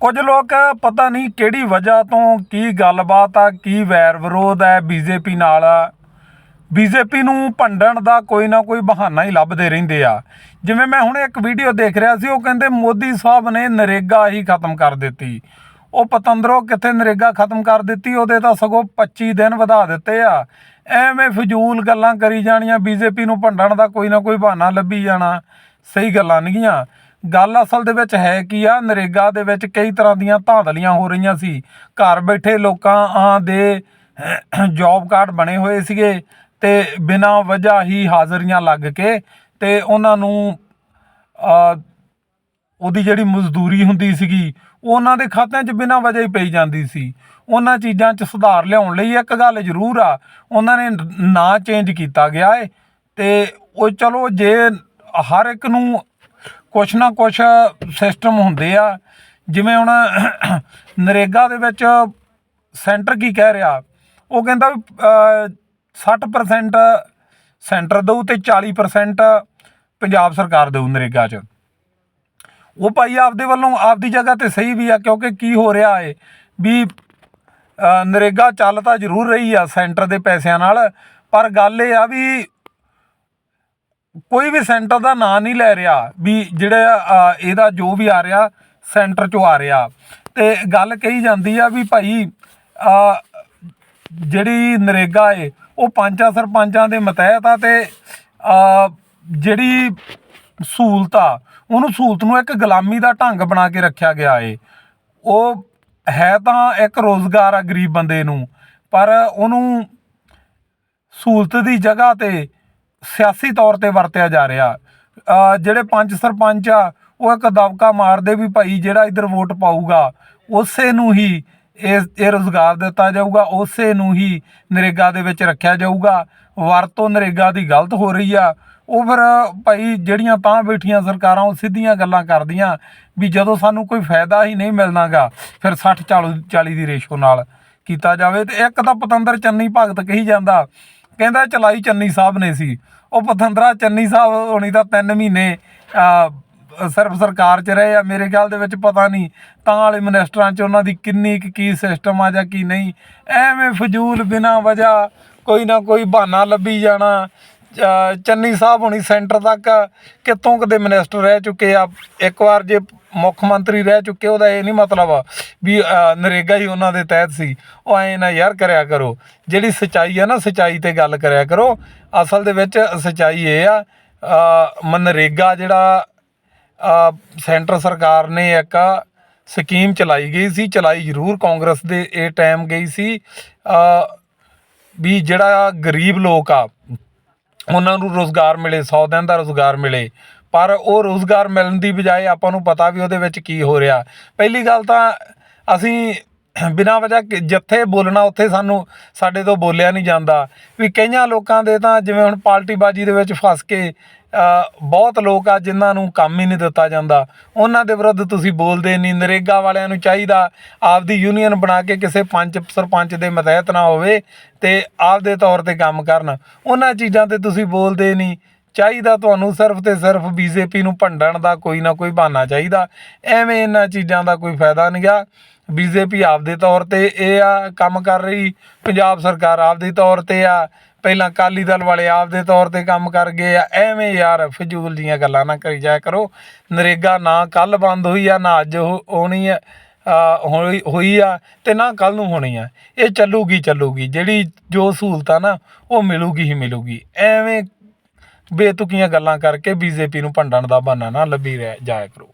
ਕੁਝ ਲੋਕ ਪਤਾ ਨਹੀਂ ਕਿਹੜੀ ਵਜ੍ਹਾ ਤੋਂ ਕੀ ਗੱਲਬਾਤ ਆ, ਕੀ ਵੈਰ ਵਿਰੋਧ ਹੈ ਬੀਜੇਪੀ ਨਾਲ। ਬੀਜੇਪੀ ਨੂੰ ਭੰਡਣ ਦਾ ਕੋਈ ਨਾ ਕੋਈ ਬਹਾਨਾ ਹੀ ਲੱਭਦੇ ਰਹਿੰਦੇ ਆ। ਜਿਵੇਂ ਮੈਂ ਹੁਣ ਇੱਕ ਵੀਡੀਓ ਦੇਖ ਰਿਹਾ ਸੀ, ਉਹ ਕਹਿੰਦੇ ਮੋਦੀ ਸਾਹਿਬ ਨੇ ਨਰੇਗਾ ਹੀ ਖਤਮ ਕਰ ਦਿੱਤੀ। ਉਹ ਪਤੰਦਰੋਂ ਕਿੱਥੇ ਨਰੇਗਾ ਖਤਮ ਕਰ ਦਿੱਤੀ? ਉਹਦੇ ਤਾਂ ਸਗੋਂ 25 ਦਿਨ ਵਧਾ ਦਿੱਤੇ ਆ। ਐਵੇਂ ਫਜ਼ੂਲ ਗੱਲਾਂ ਕਰੀ ਜਾਣੀਆਂ ਬੀਜੇਪੀ ਨੂੰ ਭੰਡਣ ਦਾ ਕੋਈ ਨਾ ਕੋਈ ਬਹਾਨਾ ਲੱਭੀ ਜਾਣਾ। ਸਹੀ ਗੱਲਾਂ ਨਹੀਂਆਂ ਗੱਲ ਅਸਲ ਦੇ ਵਿੱਚ ਹੈ ਕੀ ਆ, ਨਰੇਗਾ ਦੇ ਵਿੱਚ ਕਈ ਤਰ੍ਹਾਂ ਦੀਆਂ ਧਾਂਦਲੀਆਂ ਹੋ ਰਹੀਆਂ ਸੀ। ਘਰ ਬੈਠੇ ਲੋਕਾਂ ਦੇ ਜੌਬ ਕਾਰਡ ਬਣੇ ਹੋਏ ਸੀਗੇ ਤੇ ਬਿਨਾਂ ਵਜ੍ਹਾ ਹੀ ਹਾਜ਼ਰੀਆਂ ਲੱਗ ਕੇ ਤੇ ਉਹਨਾਂ ਨੂੰ ਉਹਦੀ ਜਿਹੜੀ ਮਜ਼ਦੂਰੀ ਹੁੰਦੀ ਸੀਗੀ, ਉਹਨਾਂ ਦੇ ਖਾਤਿਆਂ 'ਚ ਬਿਨਾਂ ਵਜ੍ਹਾ ਹੀ ਪਈ ਜਾਂਦੀ ਸੀ। ਉਹਨਾਂ ਚੀਜ਼ਾਂ 'ਚ ਸੁਧਾਰ ਲਿਆਉਣ ਲਈ ਇੱਕ ਗੱਲ ਜ਼ਰੂਰ ਆ, ਉਹਨਾਂ ਨੇ ਨਾਂ ਚੇਂਜ ਕੀਤਾ ਗਿਆ ਏ ਤੇ ਉਹ ਚਲੋ ਜੇ ਹਰ ਇੱਕ ਨੂੰ ਕੁਛ ਨਾ ਕੁਛ ਸਿਸਟਮ ਹੁੰਦੇ ਆ। ਜਿਵੇਂ ਹੁਣ ਨਰੇਗਾ ਦੇ ਵਿੱਚ ਸੈਂਟਰ ਕੀ ਕਹਿ ਰਿਹਾ? ਉਹ ਕਹਿੰਦਾ ਵੀ ਅ, 60% ਸੈਂਟਰ ਦਊ ਤੇ 40% ਪੰਜਾਬ ਸਰਕਾਰ ਦਊ ਨਰੇਗਾ 'ਚ। ਉਹ ਭਾਈ ਆਪਦੇ ਵੱਲੋਂ ਆਪਦੀ ਜਗ੍ਹਾ ਤੇ ਸਹੀ ਵੀ ਆ ਕਿਉਂਕਿ ਕੀ ਹੋ ਰਿਹਾ ਏ ਵੀ ਨਰੇਗਾ ਚੱਲ ਤਾਂ ਜ਼ਰੂਰ ਰਹੀ ਆ ਸੈਂਟਰ ਦੇ ਪੈਸਿਆਂ ਨਾਲ ਪਰ ਗੱਲ ਇਹ ਆ ਵੀ ਕੋਈ ਵੀ ਸੈਂਟਰ ਦਾ ਨਾਂ ਨਹੀਂ ਲੈ ਰਿਹਾ ਵੀ ਜਿਹੜਾ ਇਹਦਾ ਜੋ ਵੀ ਆ ਰਿਹਾ, ਸੈਂਟਰ ਚੋਂ ਆ ਰਿਹਾ। ਤੇ ਗੱਲ ਕਹੀ ਜਾਂਦੀ ਆ ਵੀ ਭਾਈ ਜਿਹੜੀ ਨਰੇਗਾ ਏ, ਉਹ ਪੰਚਾਂ ਸਰਪੰਚਾਂ ਦੇ ਮਤਹਿਤ ਆ ਤੇ ਜਿਹੜੀ ਸਹੂਲਤ ਆ, ਉਹਨੂੰ ਸਹੂਲਤ ਨੂੰ ਇੱਕ ਗੁਲਾਮੀ ਦਾ ਢੰਗ ਬਣਾ ਕੇ ਰੱਖਿਆ ਗਿਆ ਏ। ਉਹ ਹੈ ਤਾਂ ਇੱਕ ਰੋਜ਼ਗਾਰ ਆ ਗਰੀਬ ਬੰਦੇ ਨੂੰ, ਪਰ ਉਹਨੂੰ ਸਹੂਲਤ ਦੀ ਜਗ੍ਹਾ ਤੇ ਸਿਆਸੀ ਤੌਰ ਤੇ ਵਰਤਿਆ ਜਾ ਰਿਹਾ। ਜਿਹੜੇ ਪੰਜ ਸਰਪੰਚ ਆ, ਉਹ ਇੱਕ ਦਬਕਾ ਮਾਰਦੇ ਵੀ ਭਾਈ ਜਿਹੜਾ ਇਧਰ ਵੋਟ ਪਾਊਗਾ, ਉਸੇ ਨੂੰ ਹੀ ਇਹ ਇਹ ਰੋਜ਼ਗਾਰ ਦਿੱਤਾ ਜਾਊਗਾ, ਉਸੇ ਨੂੰ ਹੀ ਨਰੇਗਾ ਦੇ ਵਿੱਚ ਰੱਖਿਆ ਜਾਊਗਾ। ਵਰਤੋਂ ਨਰੇਗਾ ਦੀ ਗਲਤ ਹੋ ਰਹੀ ਆ। ਉਹ ਫਿਰ ਭਾਈ ਜਿਹੜੀਆਂ ਤਾਂ ਬੈਠੀਆਂ ਸਰਕਾਰਾਂ, ਉਹ ਸਿੱਧੀਆਂ ਗੱਲਾਂ ਕਰਦੀਆਂ ਵੀ ਜਦੋਂ ਸਾਨੂੰ ਕੋਈ ਫਾਇਦਾ ਹੀ ਨਹੀਂ ਮਿਲਣਾਗਾ, ਫਿਰ 60 40 40 ਦੀ ਰੇਸ਼ੋ ਨਾਲ ਕੀਤਾ ਜਾਵੇ। ਤੇ ਇੱਕ ਤਾਂ ਪਤੰਦਰ ਚੰਨੀ ਭਗਤ ਕਹੀ ਜਾਂਦਾ ਕਹਿੰਦਾ ਚਲਾਈ ਚੰਨੀ ਸਾਹਿਬ ਨੇ ਸੀ। ਉਹ ਪਤੰਦਰਾ ਚੰਨੀ ਸਾਹਿਬ ਹੋਣੀ ਤਾਂ 3 ਮਹੀਨੇ ਸਿਰਫ ਸਰਕਾਰ 'ਚ ਰਹੇ ਆ। ਮੇਰੇ ਖਿਆਲ ਦੇ ਵਿੱਚ ਪਤਾ ਨਹੀਂ ਤਾਂ ਵਾਲੇ ਮਿਨਿਸਟਰਾਂ 'ਚ ਉਹਨਾਂ ਦੀ ਕਿੰਨੀ ਕੁ ਕੀ ਸਿਸਟਮ ਆ ਜਾਂ ਕੀ ਨਹੀਂ। ਐਵੇਂ ਫਜ਼ੂਲ ਬਿਨਾਂ ਵਜ੍ਹਾ ਕੋਈ ਨਾ ਕੋਈ ਬਹਾਨਾ ਲੱਭੀ ਜਾਣਾ। ਚੰਨੀ ਸਾਹਿਬ ਹੋਣੀ ਸੈਂਟਰ ਤੱਕ ਕਿਤੋਂ ਕਦੇ ਮਿਨਿਸਟਰ ਰਹਿ ਚੁੱਕੇ ਆ? ਇੱਕ ਵਾਰ ਜੇ ਮੁੱਖ ਮੰਤਰੀ ਰਹਿ ਚੁੱਕੇ, ਉਹਦਾ ਇਹ ਨਹੀਂ ਮਤਲਬ ਵੀ ਨਰੇਗਾ ਹੀ ਉਹਨਾਂ ਦੇ ਤਹਿਤ ਸੀ। ਉਹ ਐ ਨਾ ਯਾਰ ਕਰਿਆ ਕਰੋ। ਜਿਹੜੀ ਸਚਾਈ ਆ ਨਾ, ਸਚਾਈ ਤੇ ਗੱਲ ਕਰਿਆ ਕਰੋ। ਅਸਲ ਦੇ ਵਿੱਚ ਸਚਾਈ ਇਹ ਆ ਮਨਰੇਗਾ ਜਿਹੜਾ ਸੈਂਟਰ ਸਰਕਾਰ ਨੇ ਇੱਕ ਸਕੀਮ ਚਲਾਈ ਗਈ ਸੀ, ਚਲਾਈ ਜ਼ਰੂਰ। ਕਾਂਗਰਸ ਦੇ ਇਹ ਟਾਈਮ ਗਈ ਸੀ ਵੀ ਜਿਹੜਾ ਗਰੀਬ ਲੋਕ ਆ, ਉਹਨਾਂ ਨੂੰ ਰੋਜ਼ਗਾਰ ਮਿਲੇ 100 ਦਿਨ ਦਾ ਰੋਜ਼ਗਾਰ ਮਿਲੇ। ਪਰ ਉਹ ਰੋਜ਼ਗਾਰ ਮਿਲਣ ਦੀ ਬਜਾਏ ਆਪਾਂ ਨੂੰ ਪਤਾ ਵੀ ਉਹਦੇ ਵਿੱਚ ਕੀ ਹੋ ਰਿਹਾ। ਪਹਿਲੀ ਗੱਲ ਤਾਂ ਅਸੀਂ ਬਿਨਾਂ ਵਜ੍ਹਾ ਜਿੱਥੇ ਬੋਲਣਾ, ਉੱਥੇ ਸਾਨੂੰ ਸਾਡੇ ਤੋਂ ਬੋਲਿਆ ਨਹੀਂ ਜਾਂਦਾ। ਵੀ ਕਈਆਂ ਲੋਕਾਂ ਦੇ ਤਾਂ ਜਿਵੇਂ ਹੁਣ ਪਾਰਟੀਬਾਜ਼ੀ ਦੇ ਵਿੱਚ ਫਸ ਕੇ ਬਹੁਤ ਲੋਕ ਆ ਜਿਨ੍ਹਾਂ ਨੂੰ ਕੰਮ ਹੀ ਨਹੀਂ ਦਿੱਤਾ ਜਾਂਦਾ। ਉਹਨਾਂ ਦੇ ਵਿਰੁੱਧ ਤੁਸੀਂ ਬੋਲਦੇ ਨਹੀਂ, ਨਰੇਗਾ ਵਾਲਿਆਂ ਨੂੰ ਚਾਹੀਦਾ ਆਪਦੀ ਯੂਨੀਅਨ ਬਣਾ ਕੇ ਕਿਸੇ ਪੰਚ, ਸਰਪੰਚ ਦੇ ਮਤਹਿਤ ਨਾ ਹੋਵੇ ਤੇ ਆਪਦੇ ਤੌਰ ਤੇ ਕੰਮ ਕਰਨ। ਉਹਨਾਂ ਚੀਜ਼ਾਂ ਤੇ ਤੁਸੀਂ ਬੋਲਦੇ ਨਹੀਂ। ਚਾਹੀਦਾ ਤੁਹਾਨੂੰ ਸਿਰਫ ਤੇ ਸਿਰਫ ਬੀਜੇਪੀ ਨੂੰ ਭੰਡਣ ਦਾ ਕੋਈ ਨਾ ਕੋਈ ਬਹਾਨਾ ਚਾਹੀਦਾ। ਐਵੇਂ ਇਹਨਾਂ ਚੀਜ਼ਾਂ ਦਾ ਕੋਈ ਫਾਇਦਾ ਨਹੀਂ ਗਾ। ਬੀਜੇਪੀ ਆਪਦੇ ਤੌਰ ਤੇ ਇਹ ਆ, ਕੰਮ ਕਰ ਰਹੀ। ਪੰਜਾਬ ਸਰਕਾਰ ਆਪਦੇ ਤੌਰ ਤੇ ਆ। ਪਹਿਲਾਂ ਅਕਾਲੀ ਦਲ ਵਾਲੇ ਆਪਦੇ ਤੌਰ ਤੇ ਕੰਮ ਕਰ ਗਏ ਆ। ਐਵੇਂ ਯਾਰ ਫਜ਼ੂਲ ਦੀਆਂ ਗੱਲਾਂ ਨਾ ਕਰੀ ਜਾਇਆ ਕਰੋ। ਨਰੇਗਾ ਨਾ ਕੱਲ ਬੰਦ ਹੋਈ ਆ, ਨਾ ਅੱਜ ਹੋ- ਹੋਣੀ ਆ ਹੋਈ ਹੋਈ ਆ ਤੇ ਨਾ ਕੱਲ ਨੂੰ ਹੋਣੀ ਆ। ਇਹ ਚੱਲੂਗੀ ਚੱਲੂਗੀ। ਜਿਹੜੀ ਜੋ ਸਹੂਲਤਾਂ ਨਾ, ਉਹ ਮਿਲੂਗੀ ਹੀ ਮਿਲੂਗੀ। ਐਵੇਂ ਬੇਤੁਕੀਆਂ ਗੱਲਾਂ ਕਰਕੇ ਬੀਜੇਪੀ ਨੂੰ ਭੰਡਣ ਦਾ ਬਹਾਨਾ ਨਾ ਲੱਭੀ ਰਹਿ ਜਾਇਆ ਕਰੋ।